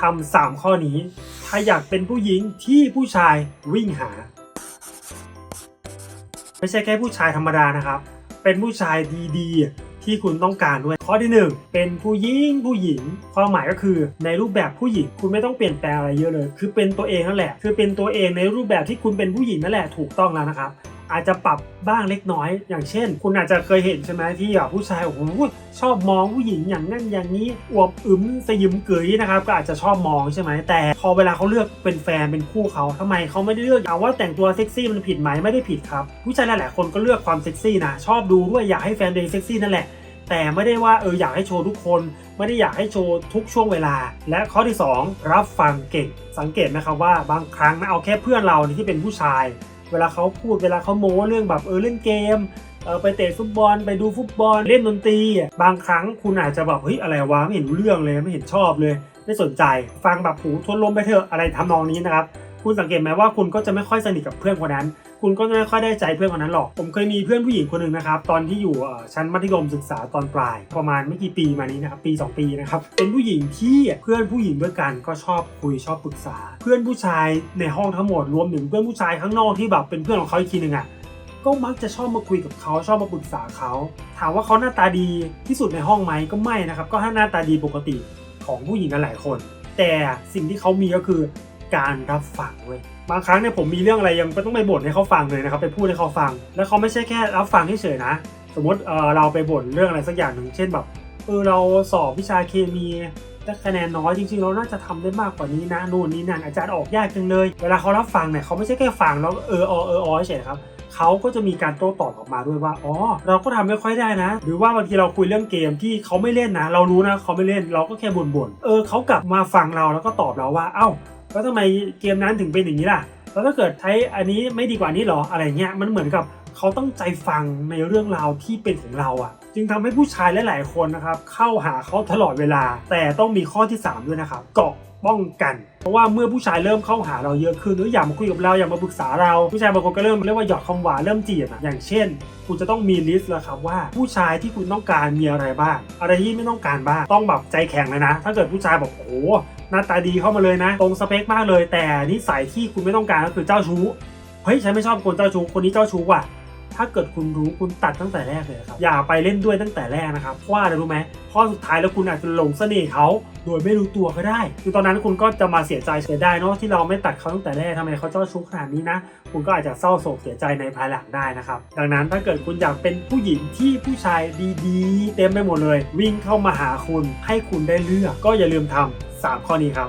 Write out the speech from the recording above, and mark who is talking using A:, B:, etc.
A: ทำสามข้อนี้ ถ้าอยากเป็นผู้หญิงที่ผู้ชายวิ่งหา ไม่ใช่แค่ผู้ชายธรรมดานะครับ เป็นผู้ชายดีๆ ที่คุณต้องการด้วย ข้อที่หนึ่งเป็นผู้หญิงผู้หญิง ความหมายก็คือในรูปแบบผู้หญิง คุณไม่ต้องเปลี่ยนแปลงอะไรเยอะเลย คือเป็นตัวเองนั่นแหละ คือเป็นตัวเองในรูปแบบที่คุณเป็นผู้หญิงนั่นแหละถูกต้องแล้วนะครับ อาจจะปรับบ้างเล็กน้อย อย่างเช่น คุณอาจจะเคยเห็นใช่ไหมที่ผู้ชายโอ้โหชอบมองผู้หญิงอย่างนั้นอย่างนี้อวบอึมสยิมเกยนะครับก็อาจจะชอบมองใช่ไหมแต่ พอเวลาเขาเลือกเป็นแฟนเป็นคู่เขาทำไมเขาไม่ได้เลือกเอาว่าแต่งตัวเซ็กซี่มันผิดไหมไม่ได้ผิดครับ ผู้ชายหลายๆคนก็เลือกความเซ็กซี่นะชอบดูด้วยอยากให้แฟนตัวเองเซ็กซี่นั่นแหละแต่ไม่ได้ว่าเอออยากให้โชว์ทุกคน ไม่ได้อยากให้โชว์ทุกช่วงเวลา และข้อที่ 2 รับฟังเก่ง สังเกตนะครับว่าบางครั้งนะเอาแค่เพื่อนเราที่เป็นผู้ชาย เวลาเขาพูดเวลาเขาโม้เรื่องแบบเออเล่นเกมเออไปเตะฟุตบอลไปดูฟุตบอลเล่นดนตรีบางครั้งคุณอาจจะแบบเฮ้ยอะไรวะไม่เห็นรู้เรื่องเลยไม่เห็นชอบเลย ไม่สนใจ ฟังแบบหูทวนลมไปเถอะอะไรทำนองนี้นะครับ คุณสังเกตไหมว่าคุณก็จะไม่ค่อยสนิทกับเพื่อนคนนั้น คุณก็จะไม่ค่อยได้ใจเพื่อนคนนั้นหรอก ผมเคยมีเพื่อนผู้หญิงคนหนึ่งนะครับตอนที่อยู่ชั้นมัธยมศึกษาตอนปลาย ประมาณไม่กี่ปีมานี้นะครับปี 2 ปีนะครับเป็นผู้หญิงที่เพื่อนผู้หญิงด้วยกันก็ชอบคุยชอบปรึกษา เพื่อนผู้ชายในห้องทั้งหมดรวมถึงเพื่อนผู้ชายข้างนอกที่แบบเป็นเพื่อนของเขาอีกทีหนึ่งอะก็มักจะชอบมาคุยกับเขาชอบมาปรึกษาเขา ถามว่าเขาหน้าตาดีที่สุดในห้องไหมก็ไม่นะครับ ก็หน้าตาดีปกติของผู้หญิงกันหลายคน แต่สิ่งที่เขามีก็คือ การรับฟังเว้ยบางครั้งเนี่ยผมมีเรื่องอะไรยังต้องไปบ่นให้เขาฟังเลยนะครับไปพูดให้เขาฟัง แล้วเขาไม่ใช่แค่รับฟังเฉยๆนะ สมมติเออเราไปบ่นเรื่องอะไรสักอย่างหนึ่งเช่นแบบเออเราสอบวิชาเคมีได้คะแนนน้อยจริงๆเราน่าจะทำได้มากกว่านี้นะนู่นนี่นั่นอาจารย์ออกยากจังเลย เวลาเขารับฟังเนี่ยเขาไม่ใช่แค่ฟังแล้วเอออเออเฉยครับเขาก็จะมีการโต้ตอบออกมาด้วยว่า อ๋อ เราก็ทำไม่ค่อยได้นะ หรือว่าบางทีเราคุยเรื่องเกมที่เขาไม่เล่นนะ เรารู้นะเขาไม่เล่น เราก็แค่บ่นๆ เออเขากลับมาฟังเราแล้วก็ตอบเราว่า เอ้า แล้วทำไมเกมนั้นถึงเป็นอย่างนี้ล่ะ แล้วถ้าเกิดใช้อันนี้ไม่ดีกว่านี้หรออะไรเงี้ยมันเหมือนกับเขาต้องใจฟังในเรื่องราวที่เป็นของเราอะ่ะ จึงทำให้ผู้ชายหลายๆคนนะครับเข้าหาเขาตลอดเวลา แต่ต้องมีข้อที่ 3 ด้วยนะครับเกาะ ป้องกัน เพราะว่าเมื่อผู้ชายเริ่มเข้าหาเราเยอะขึ้นหรืออยากมาคุยกับเราอยากมาปรึกษาเราผู้ชายบางคนก็เริ่มเรียกว่าหยอดคำหวานเริ่มจีบอะอย่างเช่น คุณจะต้องมีลิสต์แล้วครับว่าผู้ชายที่คุณต้องการมีอะไรบ้าง อะไรที่ไม่ต้องการบ้างต้องแบบใจแข็งเลยนะ ถ้าเกิดผู้ชายบอกโอ้โหหน้าตาดีเข้ามาเลยนะ ตรงสเปคมากเลย แต่นิสัยที่คุณไม่ต้องการก็คือเจ้าชู้เฮ้ยฉันไม่ชอบคนเจ้าชู้คนนี้เจ้าชู้ว่ะ ถ้าเกิดคุณรู้คุณตัดตั้งแต่แรกเลยครับ อย่าไปเล่นด้วยตั้งแต่แรกนะครับเพราะว่าอะไรรู้ไหมข้อสุดท้ายแล้วคุณอาจจะหลงเสน่ห์เขาโดยไม่รู้ตัวก็ได้ คือตอนนั้นคุณก็จะมาเสียใจเสียได้เนาะที่เราไม่ตัดเขาตั้งแต่แรกทำไมเขาเจ้าชู้ขนาดนี้นะ คุณก็อาจจะเศร้าโศกเสียใจในภายหลังได้นะครับ ดังนั้นถ้าเกิดคุณอยากเป็นผู้หญิงที่ผู้ชายดีๆ เต็มไปหมดเลย วิ่งเข้ามาหาคุณให้คุณได้เลือก ก็อย่าลืมทำสามข้อนี้ครับ